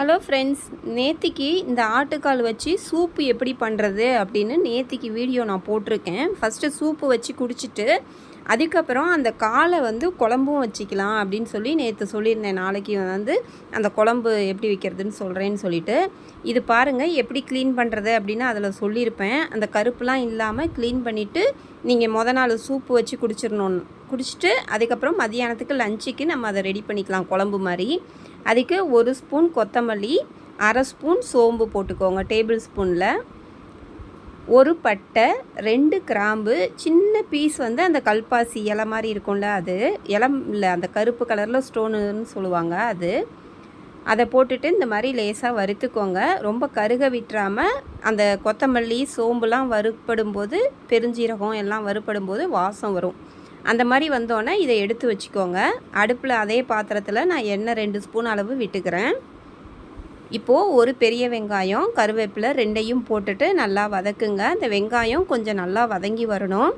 Hello friends நேத்திக்கு இந்த ஆட்டுக்கால் வச்சு சூப்பு எப்படி பண்ணுறது அப்படின்னு நேத்திக்கு வீடியோ நான் போட்டிருக்கேன். ஃபஸ்ட்டு சூப்பு வச்சு குடிச்சிட்டு அதுக்கப்புறம் அந்த காலை வந்து குழம்பும் வச்சுக்கலாம் அப்படின்னு சொல்லி நேற்று சொல்லியிருந்தேன். நாளைக்கு வந்து அந்த குழம்பு எப்படி வைக்கிறதுன்னு சொல்கிறேன்னு சொல்லிட்டு. இது பாருங்கள் எப்படி க்ளீன் பண்ணுறது அப்படின்னு அதில் சொல்லியிருப்பேன். அந்த கருப்புலாம் இல்லாமல் க்ளீன் பண்ணிவிட்டு நீங்கள் மொதல் நாள் சூப்பு வச்சு குடிச்சிடணும் குடிச்சிட்டு அதுக்கப்புறம் மதியானத்துக்கு லஞ்சுக்கு நம்ம அதை ரெடி பண்ணிக்கலாம் குழம்பு மாதிரி. அதுக்கு ஒரு ஸ்பூன் கொத்தமல்லி அரை ஸ்பூன் சோம்பு போட்டுக்கோங்க டேபிள் ஸ்பூனில். ஒரு பட்டை ரெண்டு கிராம்பு சின்ன பீஸ் வந்து அந்த கல்பாசி இலை மாதிரி இருக்கும்ல அது. இலம் இல்லை அந்த கருப்பு கலரில் ஸ்டோனுன்னு சொல்லுவாங்க அது. அதை போட்டுட்டு இந்த மாதிரி லேசாக வறுத்துக்கோங்க. ரொம்ப கருக விட்டுறாமல் அந்த கொத்தமல்லி சோம்புலாம் வறுப்படும் போது பெருஞ்சீரகம் எல்லாம் வறுப்படும் போது வாசம் வரும். அந்த மாதிரி வந்தோடனே இதை எடுத்து வச்சுக்கோங்க. அடுப்பில் அதே பாத்திரத்தில் நான் எண்ணெய் ரெண்டு ஸ்பூன் அளவு விட்டுக்கிறேன். இப்போது ஒரு பெரிய வெங்காயம் கருவேப்பிலை ரெண்டையும் போட்டுட்டு நல்லா வதக்குங்க. இந்த வெங்காயம் கொஞ்சம் நல்லா வதங்கி வரணும்.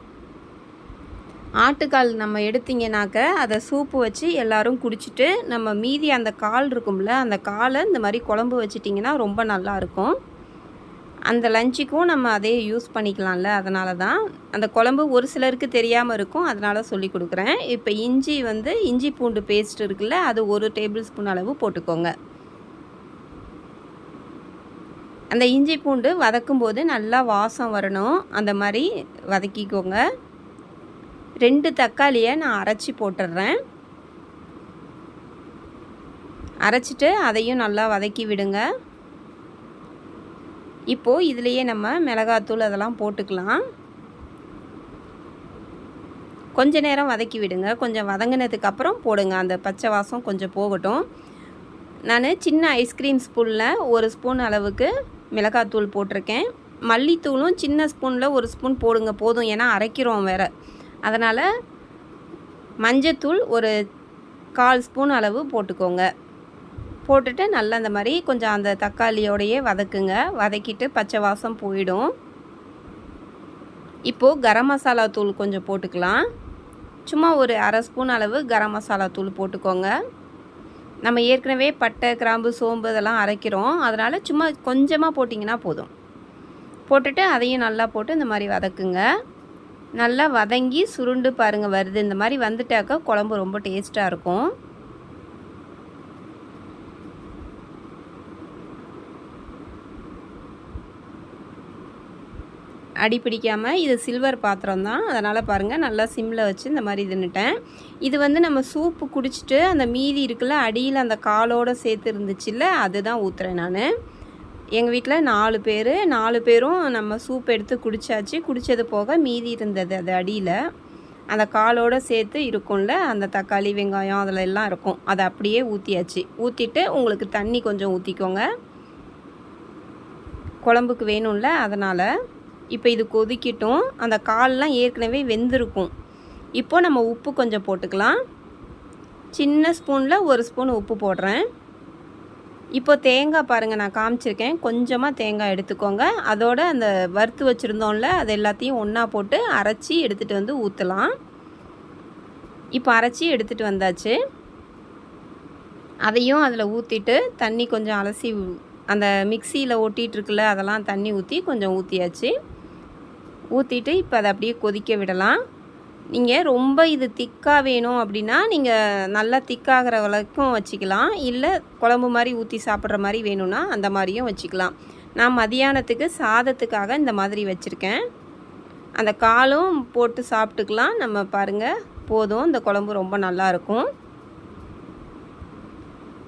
ஆட்டுக்கால் நம்ம எடுத்திங்கனாக்க அதை சூப்பு வச்சு எல்லோரும் குடிச்சிட்டு நம்ம மீதி அந்த கால் இருக்கும்ல அந்த காலை இந்த மாதிரி குழம்பு வச்சிட்டிங்கன்னா ரொம்ப நல்லாயிருக்கும் அந்த லஞ்சுக்கும் நம்ம அதே யூஸ் பண்ணிக்கலாம்ல அதனால தான். அந்த குழம்பு ஒரு சிலருக்கு தெரியாமல் இருக்கும் அதனால் சொல்லி கொடுக்குறேன். இப்போ இஞ்சி வந்து இஞ்சி பூண்டு பேஸ்ட் இருக்குல்ல அது ஒரு டேபிள் ஸ்பூன் அளவு போட்டுக்கோங்க. அந்த இஞ்சி பூண்டு வதக்கும் போது நல்லா வாசம் வரணும். அந்த மாதிரி வதக்கிக்கோங்க. ரெண்டு தக்காளியை நான் அரைச்சி போட்டுடுறேன். அரைச்சிட்டு அதையும் நல்லா வதக்கி விடுங்க. இப்போது இதுலேயே நம்ம மிளகாத்தூள் அதெல்லாம் போட்டுக்கலாம். கொஞ்ச நேரம் வதக்கி விடுங்க. கொஞ்சம் வதங்கினதுக்கப்புறம் போடுங்க. அந்த பச்சை வாசம் கொஞ்சம் போகட்டும். நான் சின்ன ஐஸ்கிரீம் ஸ்பூனில் ஒரு ஸ்பூன் அளவுக்கு மிளகாத்தூள் போட்டிருக்கேன். மல்லித்தூளும் சின்ன ஸ்பூனில் ஒரு ஸ்பூன் போடுங்க. போதும். ஏன்னா அரைக்கிறோம் வேறு. அதனால் மஞ்சத்தூள் ஒரு கால் ஸ்பூன் அளவு போட்டுக்கோங்க. போட்டுட்டு நல்லா அந்த மாதிரி கொஞ்சம் அந்த தக்காளியோடையே வதக்குங்க. வதக்கிட்டு பச்சை வாசம் போயிடும். இப்போது கரம் மசாலா தூள் கொஞ்சம் போட்டுக்கலாம். சும்மா ஒரு அரை ஸ்பூன் அளவு கரம் மசாலா தூள் போட்டுக்கோங்க. நம்ம ஏற்கனவே பட்டை கிராம்பு சோம்பு இதெல்லாம் அரைக்கிறோம். அதனால் சும்மா கொஞ்சமாக போட்டிங்கன்னா போதும். போட்டுட்டு அதையும் நல்லா போட்டு இந்த மாதிரி வதக்குங்க. நல்லா வதங்கி சுருண்டு பாருங்கள் வருது. இந்த மாதிரி வந்துட்டாக்கா குழம்பு ரொம்ப டேஸ்ட்டாக இருக்கும். அடி பிடிக்காமல் இது சில்வர் பாத்திரம் தான் அதனால் பாருங்கள் நல்லா சிம்மில் வச்சு இந்த மாதிரி இதுன்னுட்டேன் இது வந்து நம்ம சூப்பு குடிச்சிட்டு அந்த மீதி இருக்குல்ல அடியில் அந்த காலோடு சேர்த்து இருந்துச்சுல்ல அதுதான் ஊற்றுறேன் நான். எங்கள் வீட்டில் நாலு பேர் நாலு பேரும் நம்ம சூப் எடுத்து குடித்தாச்சு குடித்தது போக மீதி இருந்தது அது அடியில். அந்த காலோடு சேர்த்து இருக்கும்ல அந்த தக்காளி வெங்காயம் அதில் எல்லாம் இருக்கும். அதை அப்படியே ஊற்றியாச்சு ஊற்றிட்டு உங்களுக்கு தண்ணி கொஞ்சம் ஊற்றிக்கோங்க குழம்புக்கு வேணும்ல அதனால் இப்போ இது கொதிக்கட்டும். அந்த கால்லாம் ஏற்கனவே வெந்திருக்கும். இப்போது நம்ம உப்பு கொஞ்சம் போட்டுக்கலாம். சின்ன ஸ்பூனில் ஒரு ஸ்பூன் உப்பு போடுறேன். இப்போ தேங்காய் பாருங்கள் நான் காமிச்சிருக்கேன். கொஞ்சமாக தேங்காய் எடுத்துக்கோங்க. அதோட அந்த வறுத்து வச்சுருந்தோம்ல அது எல்லாத்தையும் ஒன்றா போட்டு அரைச்சி எடுத்துகிட்டு வந்து ஊற்றலாம் இப்போ அரைச்சி எடுத்துகிட்டு வந்தாச்சு. அதையும் அதில் ஊற்றிட்டு தண்ணி கொஞ்சம் அலசி அந்த மிக்சியில் ஒட்டிகிட்ருக்குல அதெல்லாம் தண்ணி ஊற்றி கொஞ்சம் ஊற்றியாச்சு ஊற்றிட்டு இப்போ அதை அப்படியே கொதிக்க விடலாம். நீங்கள் ரொம்ப இது திக்காக வேணும் அப்படின்னா நீங்கள் நல்லா திக்காகிற வரைக்கும் வச்சுக்கலாம். இல்லை குழம்பு மாதிரி ஊற்றி சாப்பிட்ற மாதிரி வேணும்னா அந்த மாதிரியும் வச்சுக்கலாம். நான் மதியானத்துக்கு சாதத்துக்காக இந்த மாதிரி வச்சுருக்கேன். அந்த காலும் போட்டு சாப்பிட்டுக்கலாம். நம்ம பாருங்கள் போதும். இந்த குழம்பு ரொம்ப நல்லாயிருக்கும்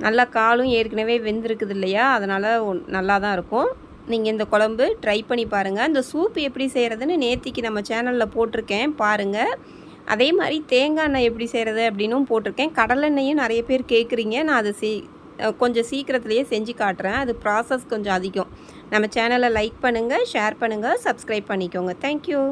நல்லா காலும் ஏற்கனவே வெந்திருக்குது இல்லையா? அதனால் நல்லா தான் இருக்கும். நீங்கள் இந்த குழம்பு ட்ரை பண்ணி பாருங்கள் இந்த சூப் எப்படி செய்கிறதுன்னு நேத்திக்கு நம்ம சேனலில் போட்டிருக்கேன். பாருங்கள் அதே மாதிரி தேங்காய் எண்ணெய் எப்படி செய்கிறது அப்படின்னும் போட்டிருக்கேன். கடலெண்ணெயும் நிறைய பேர் கேட்குறீங்க நான் அதை சீ கொஞ்சம் சீக்கிரத்துலேயே செஞ்சு காட்டுறேன். அது ப்ராசஸ் கொஞ்சம் அதிகம். நம்ம சேனலை லைக் பண்ணுங்கள் ஷேர் பண்ணுங்கள் சப்ஸ்கிரைப் பண்ணிக்கோங்க. தேங்க்யூ